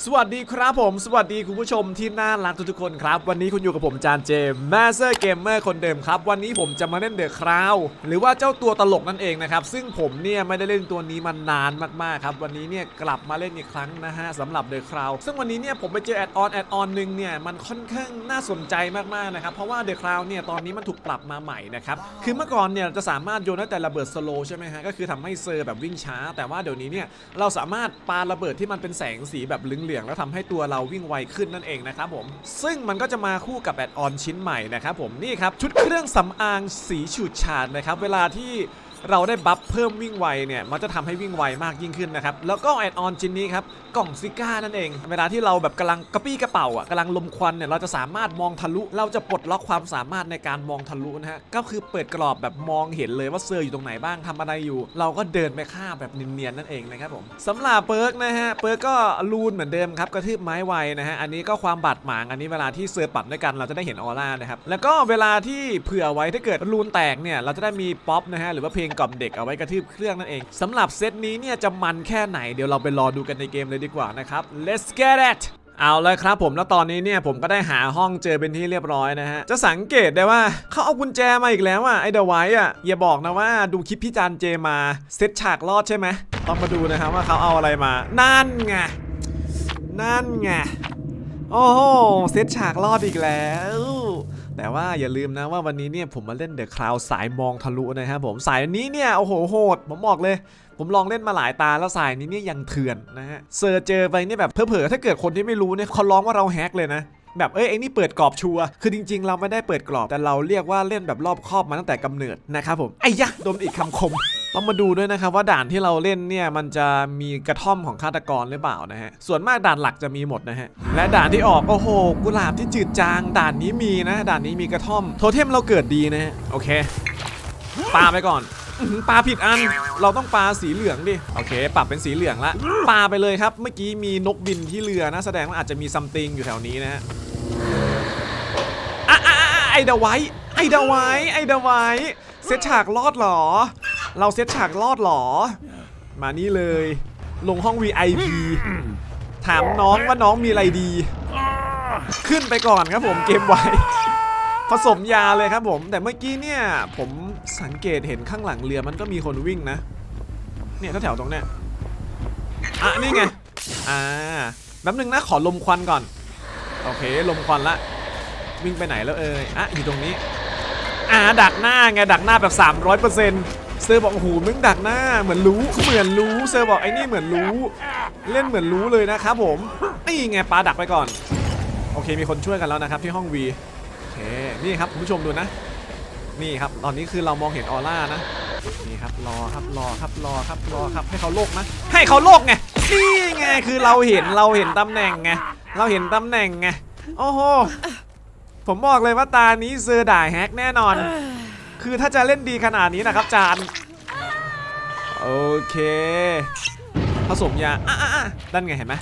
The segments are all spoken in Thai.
สวัสดีครับผม สวัสดีคุณผู้ชมที่น่ารักทุกๆคนครับ วันนี้คุณอยู่กับผมจานเจมแมสเซอร์เกมเมอร์คนเดิมครับ วันนี้ผมจะมาเล่นเดอะคราวหรือว่าเจ้าตัวตลกนั่นเองนะครับ ซึ่งผมเนี่ยไม่ได้เล่นตัวนี้มานานมากๆครับ วันนี้เนี่ยกลับมาเล่นอีกครั้งนะฮะสำหรับเดอะคราวซึ่งวันนี้เนี่ยผมไปเจอแอดออนแอดออนหนึ่งเนี่ยมันค่อนข้างน่าสนใจมากๆนะครับเพราะว่าเดอะคราวเนี่ยตอนนี้มันถูกปรับมาใหม่นะครับคือเมื่อก่อนเนี่ยจะสามารถโยนได้แต่ระเบิดสโลใช่ไหมฮะก็คือทำให้เซอร์แบบวิ่งช้า แต่ว่าเดี๋ยวนี้เนี่ยเราสามารถปาระเบิดที่มันเป็นแสงสีแบบเหลืองๆแล้วทำให้ตัวเราวิ่งไวขึ้นนั่นเองนะครับผม ซึ่งมันก็จะมาคู่กับแอดออนชิ้นใหม่นะครับผมนี่ครับชุดเครื่องสำอางสีฉูดฉาดนะครับเวลาที่ เราได้บัฟเพิ่มวิ่งไวเนี่ยมันจะทำให้วิ่งไวมากยิ่งขึ้นนะครับแล้วก็แอดออนชิ้นนี้ครับกล่องซิก้านั่นเอง เวลาที่เราแบบกำลังกระปี้กระเป๋าอะกำลังลมควันเนี่ยเราจะสามารถมองทะลุ เราจะปลดล็อกความสามารถในการมองทะลุนะฮะก็คือเปิดกรอบแบบมองเห็นเลยว่าเซอร์อยู่ตรงไหนบ้างทำอะไรอยู่ เราก็เดินไปฆ่าแบบเนียนๆนั่นเองนะครับผมสำหรับเปิร์กนะฮะเปิร์กก็ลูนเหมือนเดิมครับกระทืบไม้ไวนะฮะอันนี้ก็ความบาดหมางอันนี้เวลาที่เซอร์ปัดด้วยกันเราจะได้เห็นออร่านะครับแล้วก็เวลาที่เผื่อไว้ถ้าเกิดลูนแตกเนี่ยเราจะได้มีป๊อปนะฮะหรือว่าเพลงกล่อมเด็กเอาไว้กระทืบเครื่องนั่นเองสำหรับเซตนี้เนี่ยจะมันแค่ไหนเดี๋ยวเราไปรอดูกันในเกมเลยดีกว่านะครับ let's get it เอาเลยครับผมแล้วตอนนี้เนี่ยผมก็ได้หาห้องเจอเป็นที่เรียบร้อยนะฮะ จะสังเกตได้ว่าเขาเอากุญแจมาอีกแล้วอะไอเดวท์อะอย่าบอกนะว่าดูคลิปพี่จานเจมาเซตฉากรอดใช่ไหมต้องมาดูนะครับว่าเขาเอาอะไรมานั่นไงนั่นไงโอ้โหเซตฉากรอดอีกแล้ว แต่ว่าอย่าลืมนะว่าวันนี้เนี่ยผมมาเล่นเดอะคลาวสายมองทะลุนะครับผมสายนี้เนี่ยโอ้โหโหดผมบอกเลย ผมลองเล่นมาหลายตาแล้วสายนี้เนี่ยยังเถื่อนนะฮะเซอร์เจอไปเนี่ยแบบเผลอๆถ้าเกิดคนที่ไม่รู้เนี่ยเขาร้องว่าเราแฮกเลยนะแบบเอ้ยไอ้นี่เปิดกรอบชัวร์คือจริง ๆ เราไม่ได้เปิดกรอบแต่เราเรียกว่าเล่นแบบรอบครอบมาตั้งแต่กำเนิดนะครับผมไอ้ยะโดนอีกคำคม ต้องมาดูด้วยนะครับว่าด่านที่เราเล่นเนี่ยมันจะมีกระท่อมของฆาตกรหรือเปล่านะฮะ ส่วนมากด่านหลักจะมีหมดนะฮะ และด่านที่ออกโอ้โหกุหลาบที่จืดจาง ด่านนี้มีนะ ด่านนี้มีกระท่อม โทเทมเราเกิดดีนะฮะ โอเคปาไปก่อนอื้อหือปาผิดอัน เราต้องปลาสีเหลืองดิ โอเค ปรับเป็นสีเหลืองละปลาไปเลยครับ เมื่อกี้มีนกบินที่เรือนะ แสดงว่าอาจจะมีซัมติงอยู่แถวนี้นะฮะไอเดาไว้ ไอเดาไว้ ไอเดาไว้ เซตฉากรอดหรอ เราเซตฉากรอดเหรอ มานี่เลย ลงห้อง VIP ถามน้องว่าน้องมีอะไรดี ขึ้นไปก่อนครับผมเกมไว้ผสมยาเลยครับผม แต่เมื่อกี้เนี่ย ผมสังเกตเห็นข้างหลังเรือมันก็มีคนวิ่งนะ เนี่ยแถวๆตรงเนี้ยอะนี่ไง อ่าแป๊บนึงนะขอลมควันก่อน โอเคลมควันละ วิ่งไปไหนแล้วเอ่ยอะอยู่ตรงนี้ อ่าดักหน้าไงดักหน้าแบบ 300%เซ อร์บอกโอ้โหมึงดักหน้าเหมือนรู้เหมือนรู้เซอร์บอกไอ้นี่เหมือนรู้ เล่นเหมือนรู้เลยนะครับผมนี่ไงปลาดักไปก่อน โอเคมีคนช่วยกันแล้วนะครับที่ห้องวีโอเคนี่ครับคุณผู้ชมดูนะ นี่ครับตอนนี้คือเรามองเห็นออร่านะนี่ครับรอครับรอครับรอครับรอครับให้เขาโลกนะให้เขาโลกไงนี่ไงคือเราเห็นเราเห็นตำแหน่งไงเราเห็นตำแหน่งไงโอ้โหผมบอกเลยว่าตานี้เซอร์ด่าแฮกแน่นอน คือถ้าจะเล่นดีขนาดนี้นะครับจาน โอเค ผสมยาอะอะอะนั่นไงเห็นไหม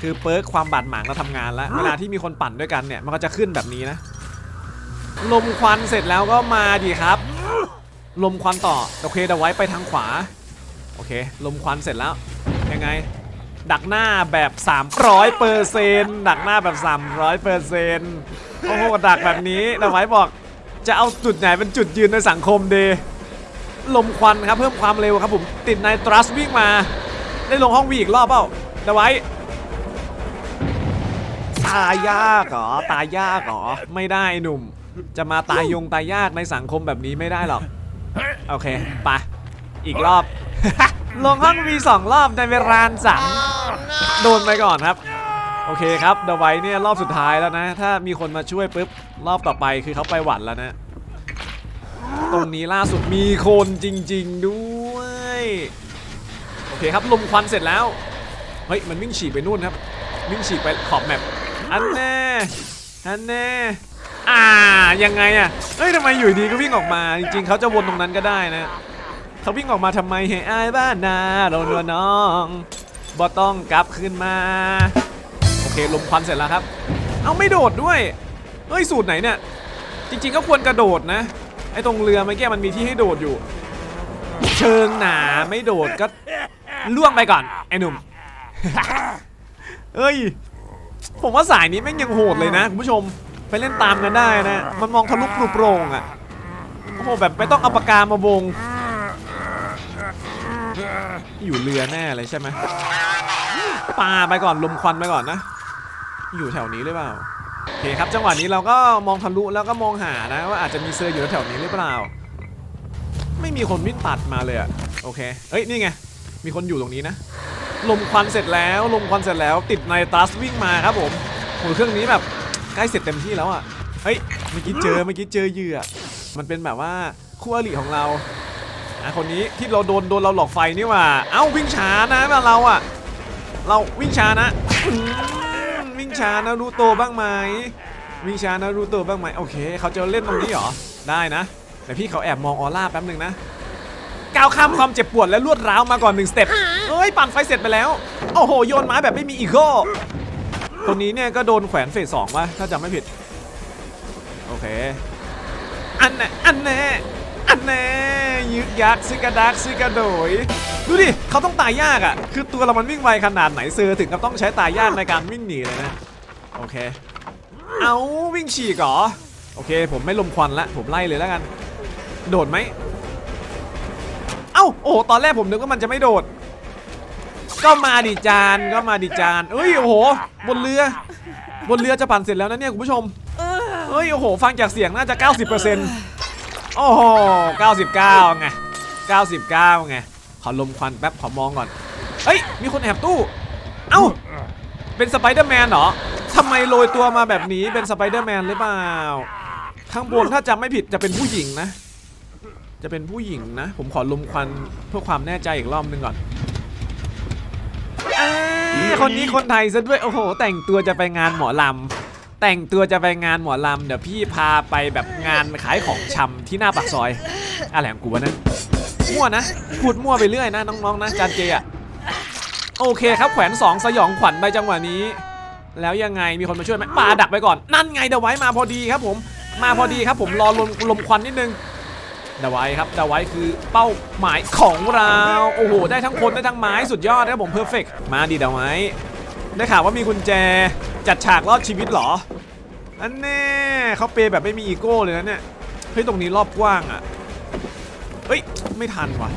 คือเปิร์กความบาดหมางเราทำงานแล้ว เวลาที่มีคนปั่นด้วยกันเนี่ยมันก็จะขึ้นแบบนี้นะ ลมควันเสร็จแล้วก็มาดีครับ ลมควันต่อโอเคเดี๋ยวไว้ไปทางขวา โอเค ลมควันเสร็จแล้ว ยังไง ดักหน้าแบบ 300เปอร์เซนดักหน้าแบบ 300เปอร์เซนโอ้โหดักแบบนี้แต่ไว้บอก จะเอาจุดไหนเป็นจุดยืนในสังคมดี ลมควันครับเพิ่มความเร็วครับผมติดในทรัสวิ่งมา ได้ลงห้องวีอีกรอบเปล่าเดี๋ยวไว้ตายยากเหรอตายยากเหรอไม่ได้หนุ่ม จะมาตายยงตายยากในสังคมแบบนี้ไม่ได้หรอก โอเคไปอีกรอบ ลงห้องวีสองรอบในเวลาสามโดนไปก่อนครับ โอเคครับเดไว้เนี่ยรอบสุดท้ายแล้วนะ ถ้ามีคนมาช่วยปุ๊บรอบต่อไปคือเขาไปหวัดแล้วนะ ตรงนี้ล่าสุดมีคนจริง ๆด้วย โอเคครับลมควันเสร็จแล้ว เฮ้ย มันวิ่งฉีกไปนู่นครับ วิ่งฉีกไปขอบแมปอันแน่อันแน่อ่ายังไงอะเฮ้ยทำไมอยู่ดีก็วิ่งออกมา จริง ๆเขาจะวนตรงนั้นก็ได้นะเขาวิ่งออกมาทำไมเฮ้ยอายบ้านนาเราเนวน้องบอต้องกลับขึ้นมา โอเคลมควันเสร็จแล้วครับ เอาไม่โดดด้วยเฮ้ยสูตรไหนเนี่ยจริงๆก็ควรกระโดดนะ ไอ้ตรงเรือเมื่อกี้มันมีที่ให้โดดอยู่ เชิงหนาไม่โดดก็ล่วงไปก่อน ไอ้หนุ่ม เอ้ย ผมว่าสายนี้แม่งยังโหดเลยนะคุณผู้ชมไปเล่นตามกันได้นะ มันมองทะลุปลุกโปร่งอะโอ้โหแบบไม่ต้องเอาปากกามาวง อยู่เรือแน่เลยใช่ไหมปาไปก่อนลมควันไปก่อนนะ อยู่แถวนี้หรือเปล่า อเคครับจังหวะนี้เราก็มองทะลุแล้วก็มองหานะว่าอาจจะมีเซอร์อยู่แถวนี้หรือเปล่า ไม่มีคนวิ่งตัดมาเลยอะโอเคเอ้ยนี่ไงมีคนอยู่ตรงนี้นะลมควันเสร็จแล้วลมควันเสร็จแล้ว ติดไนตัสวิ่งมาครับผมโหเครื่องนี้แบบใกล้เสร็จเต็มที่แล้วอะเฮ้ยเมื่อกี้เจอเมื่อกี้เจอเหยื่อมันเป็นแบบว่าคู่อริของเราอะคนนี้ที่เราโดนโดนเราหลอกไฟนี่ว่าเอ้าวิ่งช้านะเราอะเราวิ่งช้านะ ช้านะรู้ตัวบ้างไหมวิ่งช้านะรู้ตัวบ้างไหมโอเค เขาจะเล่นตรงนี้เหรอ ได้นะแต่พี่เขาแอบมองออร่าแป๊บหนึ่งนะก้าวข้ามความเจ็บปวดและรวดร้าวมาก่อนหนึ่งสเต็ปเอ้ยปั่นไฟเสร็จไปแล้ว โอ้โห โยนไม้แบบไม่มีอีโก้คนนี้เนี่ยก็โดนแขวนเฟสสองวะถ้าจำไม่ผิด โอเค อันแน่อันแน่อันแน่ยึกยักซิกระดักซิกระโดย ดูดิ เขาต้องตายยากอะ คือตัวเรามันวิ่งไวขนาดไหนเซอร์ถึงกับต้องใช้ตายยากในการวิ่งหนีเลยนะ โอเค เอาวิ่งฉีกเหรอ โอเค ผมไม่ลมควันละ ผมไล่เลยแล้วกัน โดดไหม เอ้า โอ้โหตอนแรกผมนึกว่ามันจะไม่โดด ก็มาดิจาน ก็มาดิจาน เอ้ย โอ้โห บนเรือ บนเรือจะปั่นเสร็จแล้วนะเนี่ยคุณผู้ชมเอ้ย โอ้โห ฟังจากเสียงน่าจะ 90%โอ้โห 99 ไง 99 ไง ขอลมควันแป๊บ ขอมองก่อน เฮ้ย มีคนแอบตู้ เอ้าเป็นสไปเดอร์แมนเหรอ ทำไมโรยตัวมาแบบนี้เป็นสไปเดอร์แมนหรือเปล่า ข้างบนถ้าจำไม่ผิดจะเป็นผู้หญิงนะ จะเป็นผู้หญิงนะ ผมขอลมควันเพื่อความแน่ใจอีกรอบนึงก่อนอาคนนี้คนไทยซะด้วยโอ้โห แต่งตัวจะไปงานหมอลำแต่งตัวจะไปงานหมอลำเดี๋ยวพี่พาไปแบบงานขายของชำที่หน้าปากซอยอะไรของกูวะนี่ยมั่วนะพูดมั่วไปเรื่อยนะน้องๆนะจานเจอะโอเคครับแขวนสองสยองขวัญไปจังหวะนี้ แล้วยังไงมีคนมาช่วยไหมปาดักไปก่อน นั่นไงเดาไว้มาพอดีครับผม มาพอดีครับผมรอลมลมควันนิดนึงเดาไว้ครับเดาไว้คือเป้าหมายของเรา โอ้โห ได้ทั้งคนได้ทั้งไม้สุดยอดครับผมเพอร์เฟกมาดีเดาไว้ได้ข่าวว่ามีกุญแจจัดฉากรอดชีวิตเหรอ อันแน่เขาเปย์แบบไม่มีอีโก้เลยนะเนี่ย เฮ้ยตรงนี้รอบกว้างอะ่ะ เฮ้ยไม่ทันว่ะ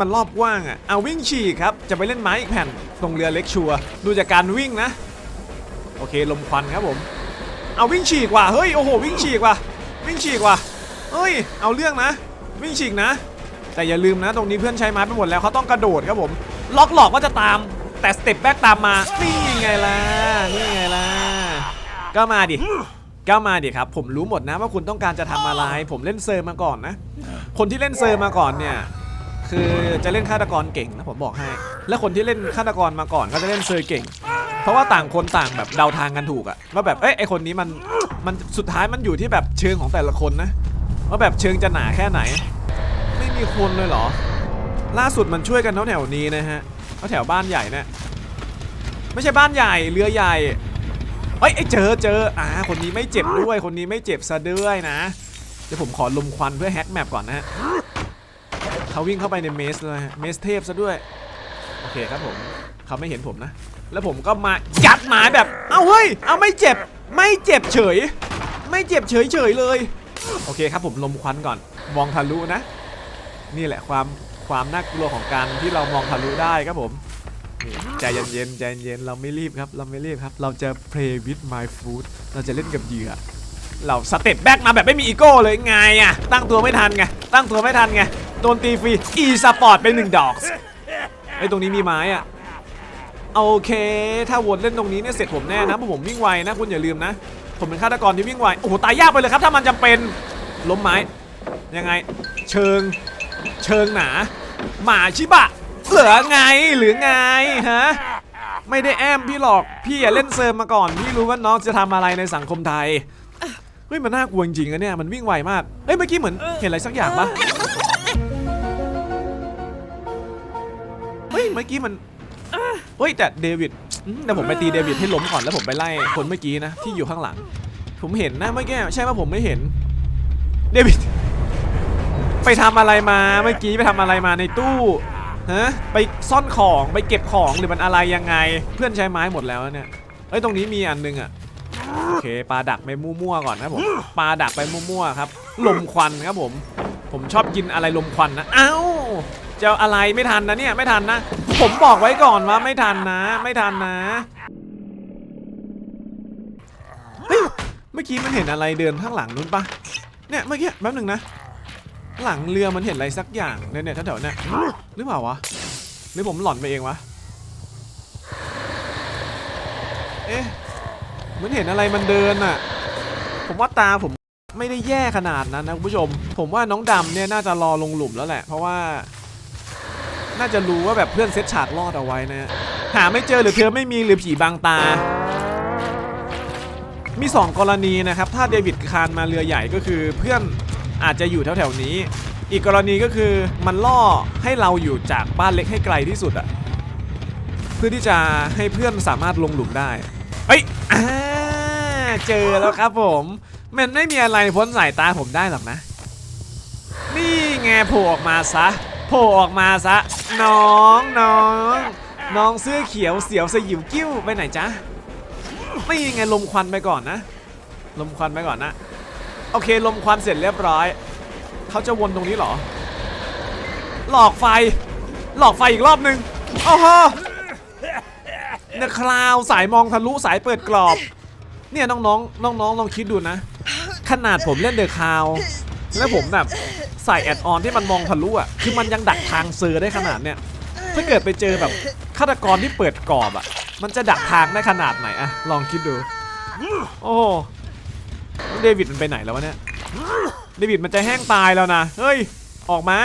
มันรอบกว้างอะ่ะเอาวิ่งฉีกครับ จะไปเล่นไม้อีกแผ่นตรงเรือเล็กชัวร์ดูจากการวิ่งนะ โอเคลมควันครับผม เอาวิ่งฉีกว่ะเฮ้ยโอ้โหวิ่งฉีกว่ะวิ่งฉีกว่ะเฮ้ยเอาเรื่องนะ วิ่งฉีกนะ แต่อย่าลืมนะตรงนี้เพื่อนใช้ไม้ไปหมดแล้วเขาต้องกระโดดครับผม ล็อกหลอกว่าจะตาม แต่สเต็ปแบ็กตามมานี่ไงล่ะนี่ไงล่ะก็มาดิก็มาดิครับ ผมรู้หมดนะว่าคุณต้องการจะทำอะไร ผมเล่นเซอร์มาก่อนนะ คนที่เล่นเซอร์มาก่อนเนี่ยคือจะเล่นฆาตกรเก่งนะผมบอกให้ และคนที่เล่นฆาตกรมาก่อนก็จะเล่นเซอร์เก่ง เพราะว่าต่างคนต่างแบบเดาทางกันถูกอะว่าแบบเอ้ยไอคนนี้มันมันสุดท้ายมันอยู่ที่แบบเชิงของแต่ละคนนะว่าแบบเชิงจะหนาแค่ไหน ไม่มีคนเลยเหรอ ล่าสุดมันช่วยกันแถวๆนี้นะฮะแถวบ้านใหญ่เนี่ยไม่ใช่บ้านใหญ่เรือใหญ่เฮ้ยไอ้เจอเจออ่าคนนี้ไม่เจ็บด้วย คนนี้ไม่เจ็บซะด้วยนะ เดี๋ยวผมขอลมควันเพื่อแฮกแมปก่อนนะฮะเขาวิ่งเข้าไปในเมสเลยเมสเทพซะด้วย โอเคครับผม เขาไม่เห็นผมนะ แล้วผมก็มายัดหมาแบบ เอาเฮ้ย เอาไม่เจ็บ ไม่เจ็บเฉย ไม่เจ็บเฉยเฉยเลย โอเคครับผมลมควันก่อน มองทะลุนะ นี่แหละความความน่ากลัวของการที่เรามองทะลุได้ครับผมนี่ใจเย็นๆใจเย็นเราไม่รีบครับ เราไม่รีบครับ เราจะ play with my food เราจะเล่นกับเหยื่อ เราสเต็ปแบ็กมาแบบไม่มีอีโก้เลยไงอะตั้งตัวไม่ทันไง ตั้งตัวไม่ทันไง โดนตีฟรี e สปอร์ตไปหนึ่งดอกไอ้ตรงนี้มีไม้อะ โอเค ถ้าวนเล่นตรงนี้เนี่ยเสร็จผมแน่นะเพราะผมวิ่งไวนะ คุณอย่าลืมนะ ผมเป็นฆาตกรที่วิ่งไว โอ้โห ตายยากไปเลยครับ ถ้ามันจำเป็น ล้มไม้ ยังไง เชิง เชิงหนา หมาชิบะ เหลือไง หรือไงฮะ ไม่ได้แอมพี่หรอก พี่อย่าเล่นเซิร์ฟมาก่อน พี่รู้ว่าน้องจะทำอะไรในสังคมไทย เฮ้ย มันน่ากลัวจริงๆอะเนี่ย มันวิ่งไวมาก เฮ้ย เมื่อกี้เหมือนเห็นอะไรสักอย่างปะเฮ้ย เมื่อกี้มัน เฮ้ยแต่เดวิดอืมเดี๋ยวผมไปตีเดวิดให้ล้มก่อนแล้วผมไปไล่คนเมื่อกี้นะที่อยู่ข้างหลัง ผมเห็นนะเมื่อกี้ใช่ว่าผมไม่เห็นเดวิดไปทำอะไรมาเมื่อกี้ไปทำอะไรมาในตู้ฮะไปซ่อนของไปเก็บของหรือมันอะไรยังไง เพื่อนใช้ไม้หมดแล้วเนี่ยเอ้ยตรงนี้มีอันนึงอะโอเคปลาดักไปมั่วๆก่อนนะผมปลาดักไปมั่วๆครับลมควันครับผม ผมชอบกินอะไรลมควันนะเอ้า จะอะไรไม่ทันนะเนี่ยไม่ทันนะ ผมบอกไว้ก่อนว่าไม่ทันนะ ไม่ทันนะเฮ้ยเมื่อกี้มันเห็นอะไรเดินข้างหลังนู้นปะเนี่ยเมื่อกี้แป๊บหนึ่งนะ หลังเรือมันเห็นอะไรสักอย่างเนี่ยเนี่ยแถวๆเนี่ยหรือเปล่าวะหรือผมหลอนไปเองวะเอ๊ะเหมือนเห็นอะไรมันเดินอะผมว่าตาผมไม่ได้แย่ขนาดนั้นนะคุณผู้ชม ผมว่าน้องดำเนี่ยน่าจะรอลงหลุมแล้วแหละ เพราะว่า น่าจะรู้ว่าแบบเพื่อนเซตฉากรอดเอาไว้นะหาไม่เจอหรือเธอไม่มีหรือผีบางตา มี 2 กรณีนะครับ ถ้าเดวิดคานมาเรือใหญ่ก็คือเพื่อนอาจจะอยู่แถวๆนี้ อีกกรณีก็คือมันล่อให้เราอยู่จากบ้านเล็กให้ไกลที่สุดอะเพื่อที่จะให้เพื่อนสามารถลงหลุมได้เอ้ยอ่าเจอแล้วครับผมมันไม่มีอะไรพ้นสายตาผมได้หรอกนะ นี่ไงโผล่ออกมาซะ โผล่ออกมาซะ น้องน้องน้องเสื้อเขียวเสียวสยิวกิ้วไปไหนจ๊ะนี่ยังไงลมควันไปก่อนนะ ลมควันไปก่อนนะโอเคลมควันเสร็จเรียบร้อยเขาจะวนตรงนี้เหรอ หลอกไฟ หลอกไฟอีกรอบนึงโอ้โหเนี่ยคลาวสายมองทะลุสายเปิดกรอบ เนี่ยน้องๆน้องๆลองคิดดูนะ ขนาดผมเล่นเดอะคาว แล้วผมแบบ ใส่แอดออนที่มันมองทะลุอะคือมันยังดักทางเซอร์ได้ขนาดเนี้ยถ้าเกิดไปเจอแบบฆาตกรที่เปิดกรอบอะ มันจะดักทางได้ขนาดไหนอะลองคิดดู โอ้โหเดวิดมันไปไหนแล้ววะเนี่ยเดวิดมันจะแห้งตายแล้วนะเฮ้ยออกมา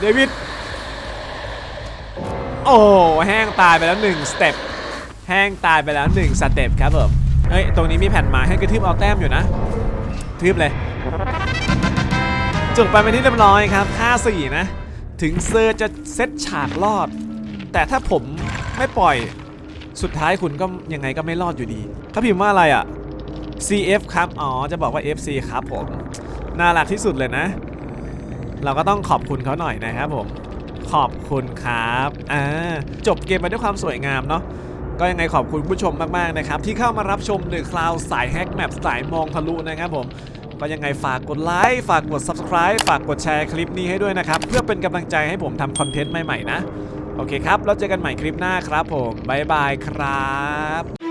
เดวิดโอ้แห้งตายไปแล้วหนึ่งสเต็ปแห้งตายไปแล้วหนึ่งสเต็ปครับผมเฮ้ยตรงนี้มีแผ่นไม้ให้กระทืบเอาแต้มอยู่นะทืบเลย จบไปเป็นที่เรียบร้อยครับค่าสี่นะ ถึงเซอร์จะเซตฉากรอด แต่ถ้าผมไม่ปล่อยสุดท้ายคุณก็ยังไงก็ไม่รอดอยู่ดีเขาพิมพ์ว่าอะไรอะ CF ครับ อ๋อ จะบอกว่า FC ครับผม น่ารักที่สุดเลยนะ เราก็ต้องขอบคุณเขาหน่อยนะครับผม ขอบคุณครับ อ่า จบเกมไปด้วยความสวยงามเนาะ ก็ยังไงขอบคุณผู้ชมมาก ๆ นะครับ ที่เข้ามารับชมเดอะคลาวสายแฮกแมปสายมองทะลุนะครับผม ก็ยังไงฝากกดไลค์ ฝากกด Subscribe ฝากกดแชร์คลิปนี้ให้ด้วยนะครับ เพื่อเป็นกำลังใจให้ผมทำคอนเทนต์ใหม่ๆนะ โอเคครับ แล้วเจอกันใหม่คลิปหน้าครับผม บ๊ายบายครับ